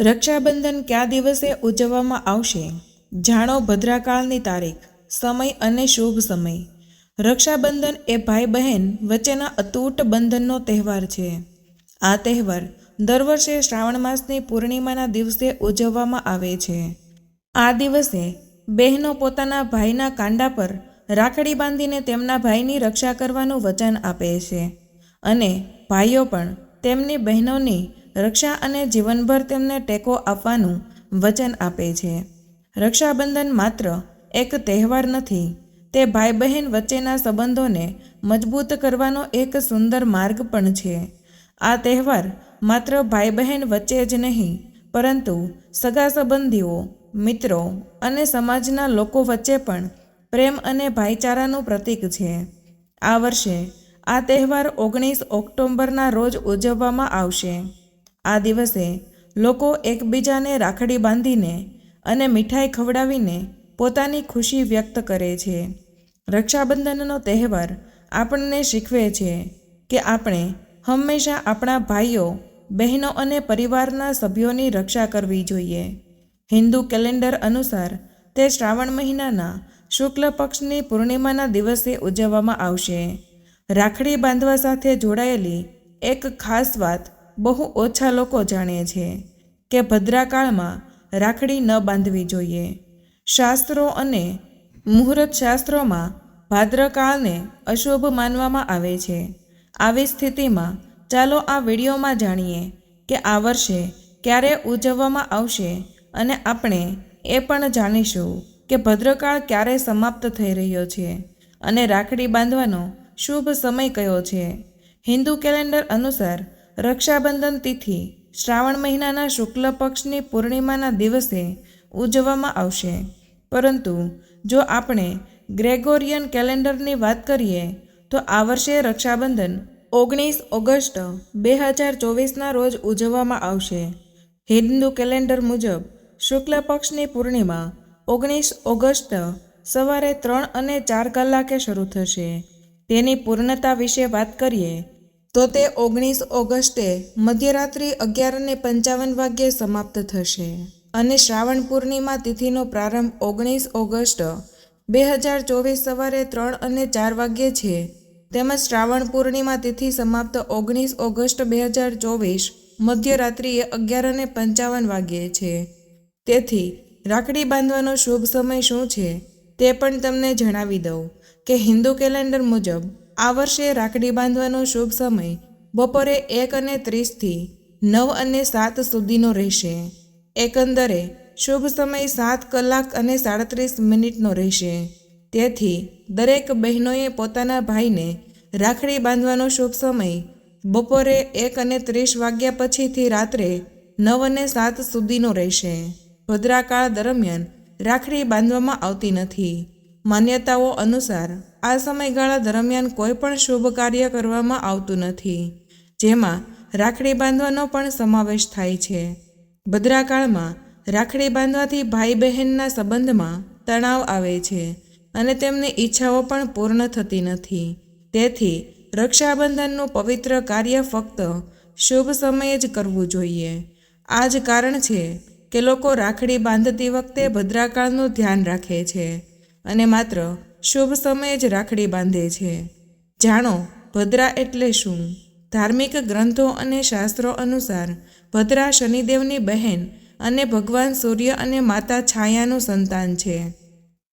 રક્ષાબંધન કયા દિવસે ઉજવવામાં આવશે? જાણો ભદ્રાકાળની તારીખ, સમય અને શુભ સમય. રક્ષાબંધન એ ભાઈ બહેન વચ્ચેના અતૂટ બંધનનો તહેવાર છે. આ તહેવાર દર વર્ષે શ્રાવણ માસની પૂર્ણિમાના દિવસે ઉજવવામાં આવે છે. આ દિવસે બહેનો પોતાના ભાઈના કાંડા પર રાખડી બાંધીને તેમના ભાઈની રક્ષા કરવાનું વચન આપે છે. અને ભાઈઓ પણ તેમની બહેનોની રક્ષા અને જીવનભર તેમને ટેકો આપવાનું વચન આપે છે. રક્ષાબંધન માત્ર એક તહેવાર નથી, તે ભાઈ બહેન વચ્ચેના સંબંધોને મજબૂત કરવાનો એક સુંદર માર્ગ પણ છે. આ તહેવાર માત્ર ભાઈ બહેન વચ્ચે જ નહીં, પરંતુ સગા સંબંધીઓ, મિત્રો અને સમાજના લોકો વચ્ચે પણ પ્રેમ અને ભાઈચારાનું પ્રતીક છે. આ વર્ષે આ તહેવાર ઓગણીસ ઓક્ટોબરના રોજ ઉજવવામાં આવશે. આ દિવસે લોકો એકબીજાને રાખડી બાંધીને અને મીઠાઈ ખવડાવીને પોતાની ખુશી વ્યક્ત કરે છે. રક્ષાબંધનનો તહેવાર આપણને શીખવે છે કે આપણે હંમેશા આપણા ભાઈઓ, બહેનો અને પરિવારના સભ્યોની રક્ષા કરવી જોઈએ. હિન્દુ કેલેન્ડર અનુસાર તે શ્રાવણ મહિનાના શુક્લ પક્ષની પૂર્ણિમાના દિવસે ઉજવવામાં આવશે. રાખડી બાંધવા સાથે જોડાયેલી એક ખાસ વાત બહુ ઓછા લોકો જાણે છે કે ભદ્રાકાળમાં રાખડી ન બાંધવી જોઈએ. શાસ્ત્રો અને મુહૂર્ત શાસ્ત્રોમાં ભાદ્રકાળને અશુભ માનવામાં આવે છે. આવી સ્થિતિમાં ચાલો આ વિડીયોમાં જાણીએ કે આ વર્ષે ક્યારે ઉજવવામાં આવશે અને આપણે એ પણ જાણીશું કે ભદ્રકાળ ક્યારે સમાપ્ત થઈ રહ્યો છે અને રાખડી બાંધવાનો શુભ સમય કયો છે. હિન્દુ કેલેન્ડર અનુસાર રક્ષાબંધન તિથિ શ્રાવણ મહિનાના શુક્લ પક્ષની પૂર્ણિમાના દિવસે ઉજવવામાં આવશે. પરંતુ જો આપણે ગ્રેગોરિયન કેલેન્ડરની વાત કરીએ, તો આ વર્ષે રક્ષાબંધન ઓગણીસ ઓગસ્ટ બે હજાર ચોવીસના રોજ ઉજવવામાં આવશે. હિન્દુ કેલેન્ડર મુજબ શુક્લ પક્ષની પૂર્ણિમા ઓગણીસ ઓગસ્ટ સવારે ત્રણ અને ચાર કલાકે શરૂ થશે. તેની પૂર્ણતા વિશે વાત કરીએ તો તે ઓગણીસ ઓગસ્ટે મધ્યરાત્રિ અગિયાર અને પંચાવન વાગ્યે સમાપ્ત થશે અને શ્રાવણ પૂર્ણિમા તિથિનો પ્રારંભ ઓગણીસ ઓગસ્ટ બે હજાર ચોવીસ સવારે ત્રણ અને ચાર વાગ્યે છે. તેમજ શ્રાવણ પૂર્ણિમા તિથિ સમાપ્ત ઓગણીસ ઓગસ્ટ બે હજાર ચોવીસ મધ્યરાત્રિએ અગિયાર અને પંચાવન વાગ્યે છે. તેથી, રાખડી બાંધવાનો શુભ સમય શું છે તે પણ તમને જણાવી દઉં કે હિન્દુ કેલેન્ડર મુજબ આ વર્ષે રાખડી બાંધવાનો શુભ સમય બપોરે એક અને ત્રીસથી નવ અને સાત સુધીનો રહેશે. એકંદરે શુભ સમય સાત કલાક અને સાડત્રીસ મિનિટનો રહેશે. તેથી દરેક બહેનોએ પોતાના ભાઈને રાખડી બાંધવાનો શુભ સમય બપોરે એક અને ત્રીસ વાગ્યા પછીથી રાત્રે નવ અને સાત સુધીનો રહેશે. ભદ્રાકાળ દરમિયાન રાખડી બાંધવામાં આવતી નથી. માન્યતાઓ અનુસાર આ સમયગાળા દરમિયાન કોઈ પણ શુભ કાર્ય કરવામાં આવતું નથી. જેમાં રાખડી બાંધવાનો પણ સમાવેશ થાય છે. ભદ્રાકાળમાં રાખડી બાંધવાથી ભાઈ બહેનના સંબંધમાં તણાવ આવે છે અને તેમની ઈચ્છાઓ પણ પૂર્ણ થતી નથી. તેથી રક્ષાબંધનનું પવિત્ર કાર્ય ફક્ત શુભ સમયે જ કરવું જોઈએ. આ જ કારણ છે કે લોકો રાખડી બાંધતી વખતે ભદ્રાકાળનું ધ્યાન રાખે છે. અને માત્ર શુભ સમયે જ રાખડી બાંધે છે. જાણો, ભદ્રા એટલે શું? ધાર્મિક ગ્રંથો અને શાસ્ત્રો અનુસાર, ભદ્રા શનિદેવની બહેન અને ભગવાન સૂર્ય અને માતા છાયાનું સંતાન છે.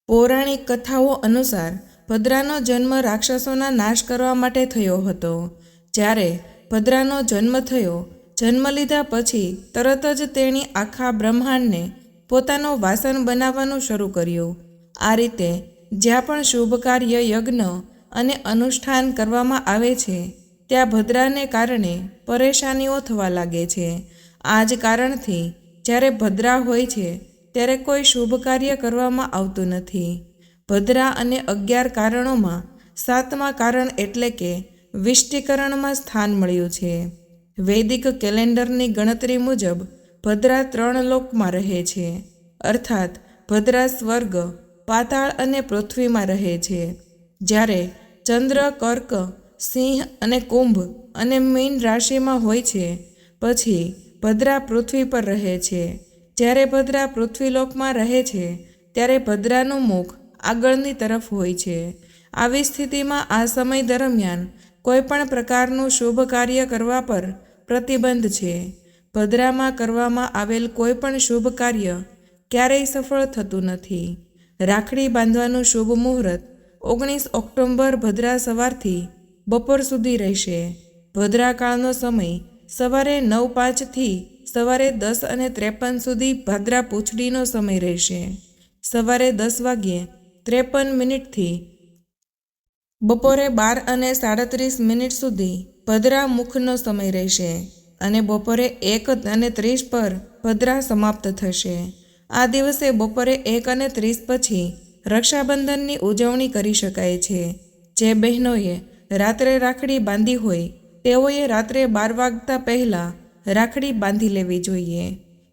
પૌરાણિક કથાઓ અનુસાર, ભદ્રાનો જન્મ રાક્ષસોના નાશ કરવા માટે થયો હતો. જ્યારે ભદ્રાનો જન્મ થયો, જન્મ લીધા પછી તરત જ તેણી આખા બ્રહ્માંડને પોતાનો વાસન બનાવવાનું શરૂ કર્યું. આ રીતે જ્યાં પણ શુભ કાર્ય યજ્ઞ અને અનુષ્ઠાન કરવામાં આવે છે, ત્યાં ભદ્રાને કારણે પરેશાનીઓ થવા લાગે છે. આ જ કારણથી જ્યારે ભદ્રા હોય છે, ત્યારે કોઈ શુભ કાર્ય કરવામાં આવતું નથી. ભદ્રા અને અગિયાર કારણોમાં સાતમા કારણ એટલે કે વિષ્ટિકરણમાં સ્થાન મળ્યું છે. વૈદિક કેલેન્ડરની ગણતરી મુજબ ભદ્રા ત્રણ લોકમાં રહે છે. અર્થાત ભદ્રા સ્વર્ગ પાતાળ અને પૃથ્વીમાં રહે છે. જ્યારે ચંદ્ર, કર્ક, સિંહ અને કુંભ અને મીન રાશિમાં હોય છે, પછી ભદ્રા પૃથ્વી પર રહે છે. જ્યારે ભદ્રા પૃથ્વીલોકમાં રહે છે, ત્યારે ભદ્રાનું મુખ આગળની તરફ હોય છે. આવી સ્થિતિમાં આ સમય દરમિયાન કોઈપણ પ્રકારનું શુભ કાર્ય કરવા પર પ્રતિબંધ છે. ભદ્રામાં કરવામાં આવેલ કોઈ પણ શુભ કાર્ય ક્યારેય સફળ થતું નથી. રાખડી બાંધવાનું શુભ મુહૂર્ત ઓગણીસ ઓક્ટોબર ભદ્રા સવારથી બપોર સુધી રહેશે. ભદ્રાકાળનો સમય સવારે નવ પાંચથી સવારે દસ અને ત્રેપન સુધી ભાદ્રા પૂંછડીનો સમય રહેશે. સવારે દસ વાગ્યે ત્રેપન મિનિટથી બપોરે બાર અને સાડત્રીસ મિનિટ સુધી ભદ્રા મુખનો સમય રહેશે અને બપોરે એક અને ત્રીસ પર ભદ્રા સમાપ્ત થશે. આ દિવસે બપોરે એક અને ત્રીસ પછી રક્ષાબંધનની ઉજવણી કરી શકાય છે. જે બહેનોએ રાત્રે રાખડી બાંધી હોય, તેઓએ રાત્રે બાર વાગતા પહેલાં રાખડી બાંધી લેવી જોઈએ.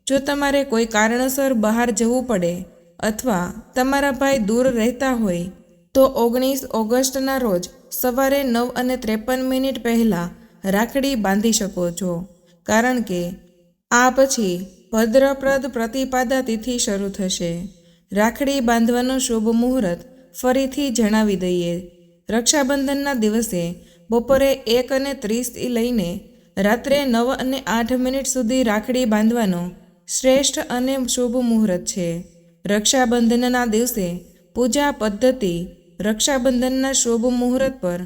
જો તમારે કોઈ કારણસર બહાર જવું પડે અથવા તમારા ભાઈ દૂર રહેતા હોય, તો ઓગણીસ ઓગસ્ટના રોજ સવારે નવ અને ત્રેપન મિનિટ પહેલાં રાખડી બાંધી શકો છો. કારણ કે આ પછી ભદ્રપ્રદ પ્રતિપાદા તિથિ શરૂ થશે. રાખડી બાંધવાનો શુભ મુહૂર્ત ફરીથી જણાવી દઈએ. રક્ષાબંધનના દિવસે બપોરે એક અને ત્રીસથી લઈને રાત્રે નવ અને આઠ મિનિટ સુધી રાખડી બાંધવાનો શ્રેષ્ઠ અને શુભ મુહૂર્ત છે. રક્ષાબંધનના દિવસે પૂજા પદ્ધતિ રક્ષાબંધનના શુભ મુહૂર્ત પર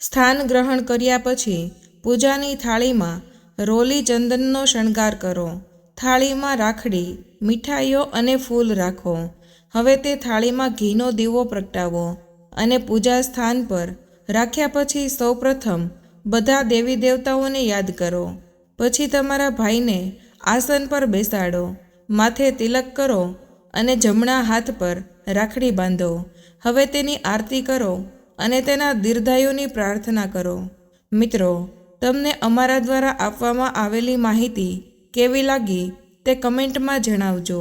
સ્થાન ગ્રહણ કર્યા પછી પૂજાની થાળીમાં રોલી ચંદનનો શણગાર કરો. થાળીમાં રાખડી, મીઠાઈઓ અને ફૂલ રાખો. હવે તે થાળીમાં ઘીનો દીવો પ્રગટાવો અને પૂજા સ્થાન પર રાખ્યા પછી સૌપ્રથમ બધા દેવી દેવતાઓને યાદ કરો. પછી તમારા ભાઈને આસન પર બેસાડો, માથે તિલક કરો અને જમણા હાથ પર રાખડી બાંધો. હવે તેની આરતી કરો અને તેના દીર્ઘાયુની પ્રાર્થના કરો. મિત્રો, તમને અમારા દ્વારા આપવામાં આવેલી માહિતી કેવી લાગી તે કમેન્ટમાં જણાવજો.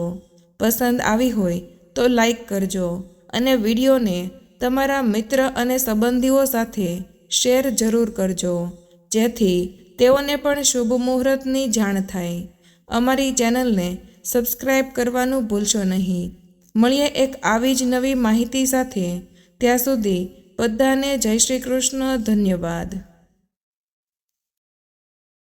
પસંદ આવી હોય તો લાઈક કરજો અને વિડીયોને તમારા મિત્ર અને સંબંધીઓ સાથે શેર જરૂર કરજો. જેથી તેઓને પણ શુભ મુહૂર્તની જાણ થાય. અમારી ચેનલને સબસ્ક્રાઈબ કરવાનું ભૂલશો નહીં. મળીએ એક આવી જ નવી માહિતી સાથે. ત્યાં સુધી બધાને જય શ્રી કૃષ્ણ, ધન્યવાદ.